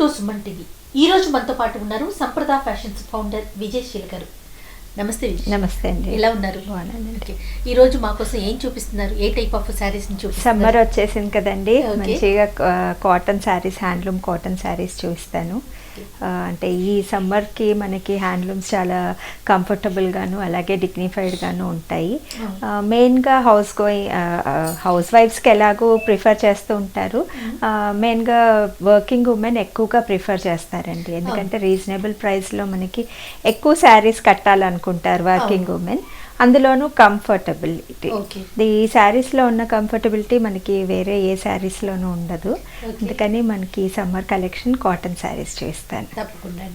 Welcome to Suman TV. ఈ రోజు మనతో పాటు ఉన్నారు సంప్రదా ఫ్యాషన్స్ ఫౌండర్ విజయ్ శీల్ గారు. నమస్తే విజయ్. నమస్తే అండి. ఎలా ఉన్నారు? బాగున్నానండి. ఈ రోజు మా కోసం ఏం చూపిస్తున్నారు? A type of saris summer వచ్చేసింది కదండి. మంచిగా cotton saris handloom cotton saris చూపిస్తాను. అంటే ఈ సమ్మర్కి మనకి హ్యాండ్లూమ్స్ చాలా కంఫర్టబుల్గాను అలాగే డిగ్నిఫైడ్గాను ఉంటాయి. మెయిన్గా హౌస్ గోయింగ్ హౌస్ వైఫ్స్కి ఎలాగో ప్రిఫర్ చేస్తూ ఉంటారు. మెయిన్గా వర్కింగ్ ఉమెన్ ఎక్కువగా ప్రిఫర్ చేస్తారండి. ఎందుకంటే రీజనబుల్ ప్రైస్లో మనకి ఎక్కువ శారీస్ కట్టాలనుకుంటారు వర్కింగ్. ఉమెన్. అందులోనూ కంఫర్టబిలిటీ. ఈ శారీస్లో ఉన్న కంఫర్టబిలిటీ మనకి వేరే ఏ శారీస్లోనూ ఉండదు. అందుకని మనకి సమ్మర్ కలెక్షన్ కాటన్ శారీస్ చూస్తాను తప్పకుండా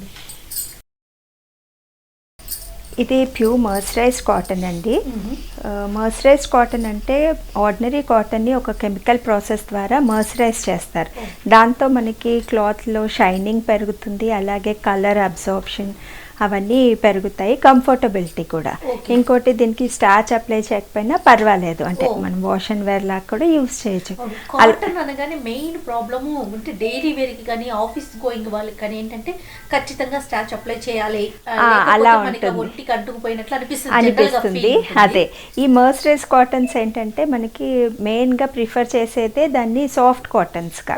ఇది ప్యూర్ మర్సరైజ్ కాటన్ అండి. మర్సరైజ్ కాటన్ అంటే ఆర్డినరీ కాటన్ని ఒక కెమికల్ ప్రాసెస్ ద్వారా మర్సరైజ్ చేస్తారు. దాంతో మనకి క్లాత్లో షైనింగ్ పెరుగుతుంది అలాగే కలర్ అబ్జార్ప్షన్ అవన్నీ పెరుగుతాయి కంఫర్టబిలిటీ కూడా. ఇంకోటి దీనికి స్టార్చ్ అప్లై చేయకపోయినా పర్వాలేదు అంటే Oh. మనం వాష్ అండ్ వేర్ లాగా కూడా యూస్ చేయొచ్చు కాటన్ అనగానే మెయిన్ ప్రాబ్లము అంటే డైలీ వేర్కి కానీ ఆఫీస్ గోయింగ్ వాళ్ళకి కానీ ఏంటంటే ఖచ్చితంగా స్టార్చ్ అప్లై చేయాలి అలా ఉంటుంది. అనిపిస్తుంది గా. అదే ఈ మర్సరైజ్ కాటన్స్ ఏంటంటే మనకి మెయిన్గా ప్రిఫర్ చేసేదే దాన్ని సాఫ్ట్ కాటన్స్గా.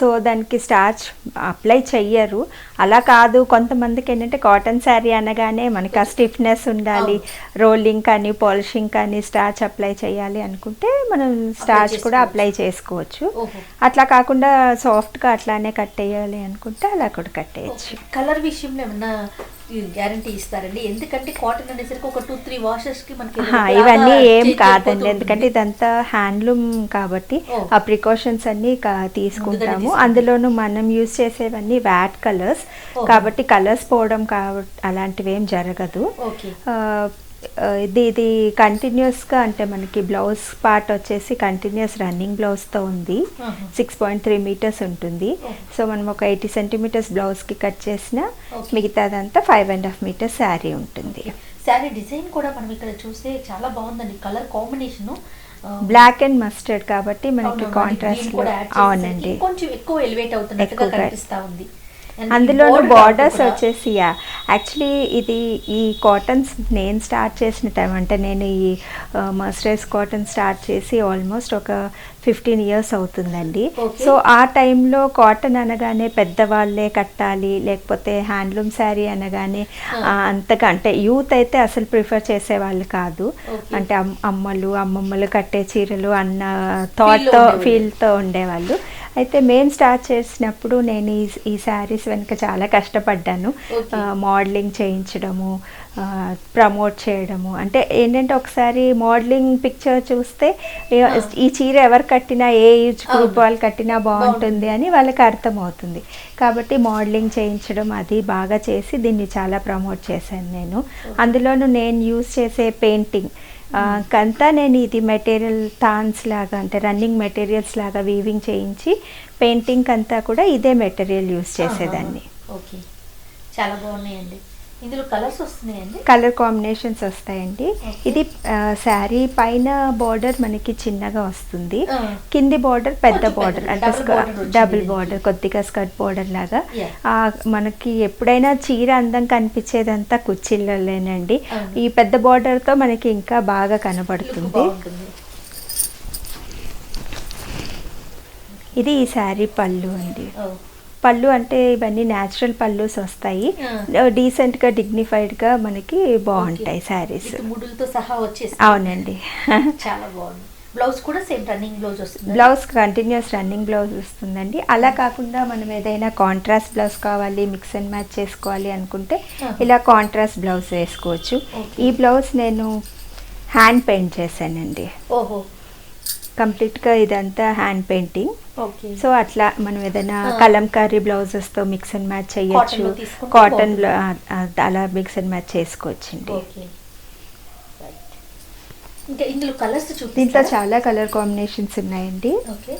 సో దానికి స్టార్చ్ అప్లై చెయ్యరు అలా కాదు కొంతమందికి ఏంటంటే కాటన్ శారీ అనగానే మనకి ఆ స్టిఫ్నెస్ ఉండాలి. రోలింగ్ కానీ పాలిషింగ్ కానీ స్టార్చ్ అప్లై చేయాలి అనుకుంటే మనం స్టార్చ్ కూడా. అప్లై చేసుకోవచ్చు. అట్లా కాకుండా సాఫ్ట్గా అట్లానే కట్టేయాలి అనుకుంటే అలా కూడా కట్టేయచ్చు కలర్ విషయంలో ఏమన్నా గ్యారంటీ ఇస్తారండి ఎందుకంటే కాటన్ అనేసరికి ఒక టూ త్రీ మనకి ఇవన్నీ ఏం కాదండి ఎందుకంటే. ఇదంతా హ్యాండ్లూమ్ కాబట్టి. ఆ ప్రికాషన్స్ అన్ని తీసుకుంటాము తీసుకుంటాం. అందులోనూ మనం యూజ్ చేసేవన్నీ వ్యాట్ కలర్స్. కాబట్టి కలర్స్ పోవడం కాబట్టి అలాంటివి ఏం జరగదు ఇది ఇది కంటిన్యూస్గా అంటే మనకి బ్లౌజ్ పార్ట్ వచ్చేసి కంటిన్యూస్ రన్నింగ్ బ్లౌజ్తో ఉంది. సిక్స్ పాయింట్ త్రీ మీటర్స్ ఉంటుంది. సో మనం ఒక ఎయిటీ సెంటీమీటర్స్ బ్లౌజ్కి కట్ చేసిన. మిగతాదంతా five and half metres sari ఉంటుంది శారీ డిజైన్ కూడా మనం ఇక్కడ చూస్తే చాలా బాగుందండి colour combination black and mustard కాబట్టి మనకి కాంట్రాస్ట్ అవునండి కొంచెం ఎక్కువ ఎలివేట్ అవుతున్నట్టుగా. కనిపిస్తా ఉంది అందులో బార్డర్స్ వచ్చేసి యాక్చువల్లీ ఇది ఈ కాటన్స్ నేను స్టార్ట్ చేసిన టైం అంటే నేను ఈ మస్టరైజ్ కాటన్ స్టార్ట్ చేసి ఆల్మోస్ట్ ఒక ఫిఫ్టీన్ ఇయర్స్ అవుతుందండి. సో ఆ టైంలో కాటన్ అనగానే పెద్దవాళ్ళే కట్టాలి లేకపోతే హ్యాండ్లూమ్ శారీ అనగానే Ah. అంతగా అంటే యూత్ అయితే అసలు ప్రిఫర్ చేసేవాళ్ళు కాదు. అంటే అమ్- అమ్మలు అమ్మమ్మలు కట్టే చీరలు అన్న థాట్తో. ఫీల్తో ఉండేవాళ్ళు అయితే మేము స్టార్ట్ చేసినప్పుడు నేను ఈ ఈ శారీస్ వెనుక చాలా కష్టపడ్డాను. మోడలింగ్ చేయించడము ప్రమోట్ చేయడము అంటే ఏంటంటే ఒకసారి మోడలింగ్ పిక్చర్ చూస్తే. ఈ చీర ఎవరు కట్టినా ఏ ఏజ్ గ్రూప్. వాళ్ళు కట్టినా బాగుంటుంది అని వాళ్ళకి అర్థమవుతుంది కాబట్టి మోడలింగ్ చేయించడం అది బాగా చేసి దీన్ని చాలా ప్రమోట్ చేశాను నేను అందులోనూ నేను యూస్ చేసే పెయింటింగ్ కంతా నేను ఇది మెటీరియల్ థాన్స్ లాగా అంటే రన్నింగ్ మెటీరియల్స్ లాగా వీవింగ్ చేయించి పెయింటింగ్ అంతా కూడా ఇదే మెటీరియల్ యూస్ చేసేదాన్ని. ఓకే. చాలా బాగున్నాయండి. ఇందులో కలర్స్ వస్తున్నాయండి కలర్ కాంబినేషన్స్ వస్తాయండి. ఇది శారీ పైన బార్డర్ మనకి చిన్నగా వస్తుంది. కింది బార్డర్ పెద్ద బార్డర్. అంటే డబుల్. బార్డర్ కొద్దిగా స్కర్ట్ బార్డర్ లాగా మనకి ఎప్పుడైనా చీర అందం కనిపించేదంతా అవును. ఈ పెద్ద border తో మనకి ఇంకా బాగా కనబడుతుంది ఇది ఈ శారీ పళ్ళు అండి పళ్ళు అంటే ఇవన్నీ న్యాచురల్ పళ్ళుస్ వస్తాయి. డీసెంట్గా డిగ్నిఫైడ్గా మనకి బాగుంటాయి. శారీస్ విత్ ముడులతో సహా వచ్చేసి అవునండి. చాలా బాగుంది. బ్లౌజ్ కూడా సేమ్ రన్నింగ్ బ్లౌజ్ వస్తుంది? బ్లౌజ్ కంటిన్యూస్ రన్నింగ్ బ్లౌజ్ వస్తుందండి. అలా కాకుండా మనం ఏదైనా కాంట్రాస్ట్ బ్లౌజ్ కావాలి మిక్స్ అండ్ మ్యాచ్ చేసుకోవాలి అనుకుంటే. ఇలా కాంట్రాస్ట్ బ్లౌజ్ వేసుకోవచ్చు. ఈ బ్లౌజ్ నేను హ్యాండ్ పెయింట్ చేశానండి. ఓహో. కంప్లీట్గా ఇదంతా హ్యాండ్ పెయింటింగ్. సో అట్లా మనం ఏదైనా. కలంకారీ బ్లౌజెస్తో మిక్స్ అండ్ మ్యాచ్ చేయొచ్చు. కాటన్. అలా మిక్స్ అండ్ మ్యాచ్ చేసుకోవచ్చండి. ఇందులో కలర్స్ దీంట్లో చాలా కలర్ కాంబినేషన్స్ ఉన్నాయండి. ఓకే.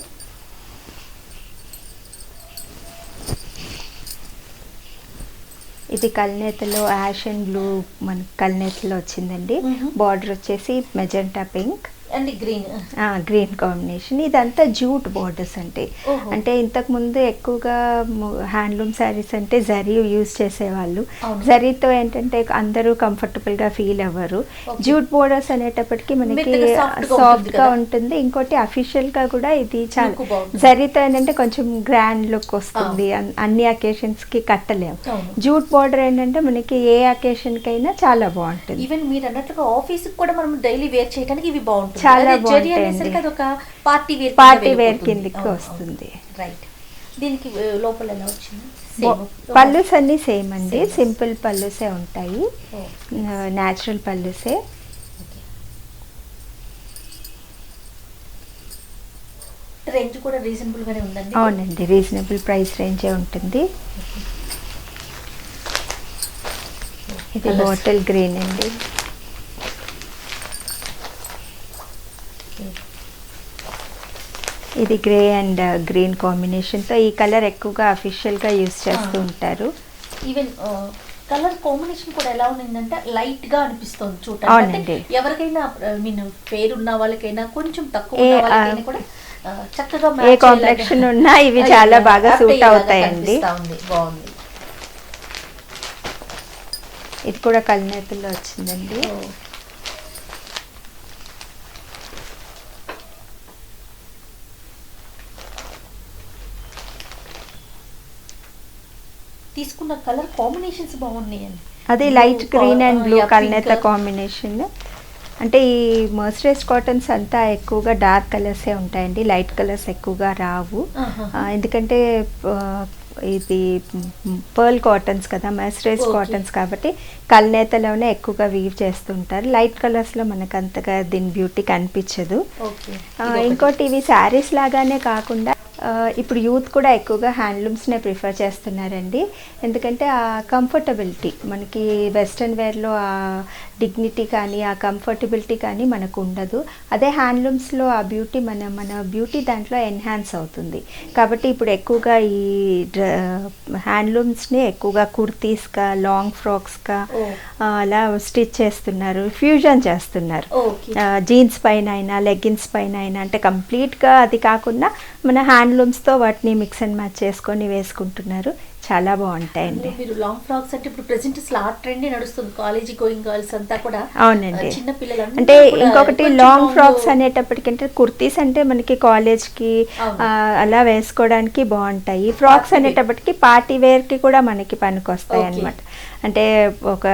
ఇది కల్నేతలో యాష్ అండ్ బ్లూ మన కల్నేతలో వచ్చిందండి. బార్డర్ వచ్చేసి magenta pink. And green green combination ఇదంతా జూట్ బోర్డర్స్ అంటే. అంటే ఇంతకు ముందు ఎక్కువగా హ్యాండ్లూమ్ శారీస్ అంటే జరీ యూజ్ చేసేవాళ్ళు. జరీతో ఏంటంటే అందరూ comfortable గా ఫీల్ అవ్వరు. జూట్ బోర్డర్స్ అనేటప్పటికి మనకి సాఫ్ట్ ఉంటుంది గా. ఉంటుంది ఇంకోటి అఫీషియల్గా కూడా ఇది చాలా. జరీతో ఏంటంటే కొంచెం గ్రాండ్ లుక్ వస్తుంది అన్- అన్ని అకేషన్స్కి కట్టలేము. జూట్ బోర్డర్ ఏంటంటే మనకి ఏ అకేషన్ కైనా చాలా బాగుంటుంది ఈవెన్ మీరు అన్నట్లుగా ఆఫీస్ కూడా మనం డైలీ వేర్ చేయడానికి ఇవి బాగుంటుంది చాలా అది ఒక పార్టీ వేర్ Party wear కిందకి వస్తుంది. రైట్ దీనికి లోపల ఎలా వచ్చింది? Same. పళ్ళుస్ అన్ని సేమ్ అండి. సింపుల్ పళ్ళుసే ఉంటాయి. న్యాచురల్ పళ్ళుసే. ఓకే. రేంజ్ కూడా రీజనబుల్ గానే ఉందండి. అవునండి. రీజనబుల్ ప్రైస్ రేంజే ఉంటుంది. ఇది. బాటిల్ గ్రీన్ అండి. ఇది గ్రే అండ్ గ్రీన్ కాంబినేషన్తో ఈ కలర్ ఎక్కువగా అఫీషియల్గా యూస్ చేస్తూ. ఉంటారు. ఈవెన్ కలర్ కాంబినేషన్ కూడా ఎలా ఉందంటే లైట్గా అనిపిస్తుంది. అంటే ఎవరికైనా మీన్ పేరు ఉన్న వాళ్ళకైనా కొంచెం తక్కువ వాళ్ళకైనా కూడా ఆ, చక్కగా ఏ complexion ఉన్నా ఇవి చాలా బాగా suit అవుతాయండి. బాగుంది. ఇది కూడా కల్నేతల్లో వచ్చిందండి. తీసుకున్న కలర్ కాంబినేషన్స్ బాగున్నాయండి. అది లైట్ గ్రీన్ అండ్ బ్లూ కల్నేత pink. కాంబినేషన్ అంటే ఈ మర్సరైజ్ కాటన్స్ అంతా ఎక్కువగా డార్క్ కలర్సే ఉంటాయండి. లైట్ కలర్స్ ఎక్కువగా రావు. ఎందుకంటే ఇది పర్ల్ కాటన్స్ కదా మర్సరైజ్. కాటన్స్ కాబట్టి కల్నేతలోనే ఎక్కువగా వీవ్ చేస్తుంటారు. లైట్ కలర్స్లో మనకు అంతగా దీని బ్యూటీ కనిపించదు. ఇంకోటి ఇవి శారీస్ లాగానే కాకుండా ఇప్పుడు యూత్ కూడా ఎక్కువగా హ్యాండ్లూమ్స్నే ప్రిఫర్ చేస్తున్నారండి. ఎందుకంటే ఆ కంఫర్టబిలిటీ మనకి వెస్ట్రన్ వేర్లో ఆ డిగ్నిటీ కానీ ఆ కంఫర్టబిలిటీ కానీ మనకు ఉండదు అదే హ్యాండ్లూమ్స్లో ఆ బ్యూటీ మన మన బ్యూటీ దాంట్లో ఎన్హాన్స్ అవుతుంది. కాబట్టి ఇప్పుడు ఎక్కువగా ఈ హ్యాండ్లూమ్స్ని ఎక్కువగా కుర్తీస్గా లాంగ్ ఫ్రాక్స్గా. అలా స్టిచ్ చేస్తున్నారు ఫ్యూజన్ చేస్తున్నారు. జీన్స్ పైన అయినా లెగ్గిన్స్ పైన అయినా అంటే కంప్లీట్గా అది కాకుండా మన హ్యాండ్లూమ్స్తో వాటిని మిక్స్ అండ్ మ్యాచ్ చేసుకొని వేసుకుంటున్నారు. చాలా బాగుంటాయండి. మీరు లాంగ్ ఫ్రాక్స్ అంటే ఇప్పుడు ప్రెసెంట్ అసలు ఆ ట్రెండ్ నడుస్తుంది. కాలేజీ గోయింగ్ గర్ల్స్ అంతా కూడా అవునండి. చిన్న పిల్లలందరూ అంటే ఇంకొకటి లాంగ్ ఫ్రాక్స్ అనేటప్పటికంటే కుర్తీస్ అంటే మనకి కాలేజ్కి అవును. అలా వేసుకోవడానికి బాగుంటాయి. ఫ్రాక్స్. అనేటప్పటికి పార్టీ వేర్కి కూడా మనకి పనికొస్తాయి Okay. అనమాట అంటే ఒక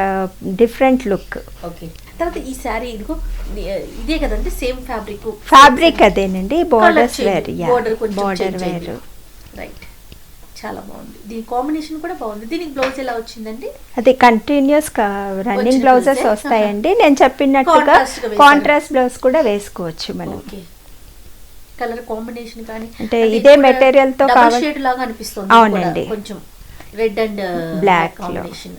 డిఫరెంట్ లుక్ ఓకే తర్వాత ఈ శారీ ఇదిగో ఇదే కదండి సేమ్ ఫ్యాబ్రిక్ ఫ్యాబ్రిక్ అదేనండి. Borders where border where right చాలా బాగుంది. దీని కాంబినేషన్ కూడా బాగుంది. దీనికి బ్లౌజ్ ఎలా వచ్చిందండి? అది కంటిన్యూస్ రన్నింగ్ బ్లౌజెస్? వస్తాయండి. నేను చెప్పినట్టుగా. కాంట్రాస్ట్ బ్లౌజ్ కూడా వేసుకోవచ్చు మనం. కలర్ కాంబినేషన్ కానీ అంటే ఇదే material తో కావాలి- షేడ్ లాగా అనిపిస్తుంది. అవునండి. కొంచెం రెడ్ అండ్లో. కాంబినేషన్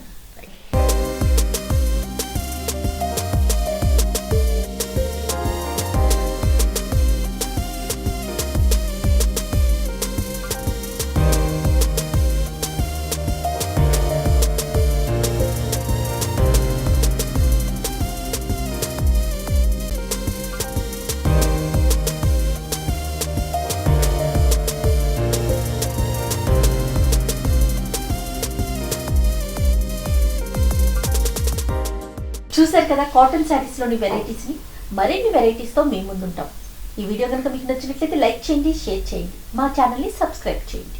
చూశారు కదా కాటన్ శారీస్లోని వెరైటీస్ని మరిన్ని వెరైటీస్తో మేము ముందుంటాం. ఈ వీడియో కనుక మీకు నచ్చినట్లయితే లైక్ చేయండి షేర్ చేయండి. మా ఛానల్ని సబ్స్క్రైబ్ చేయండి.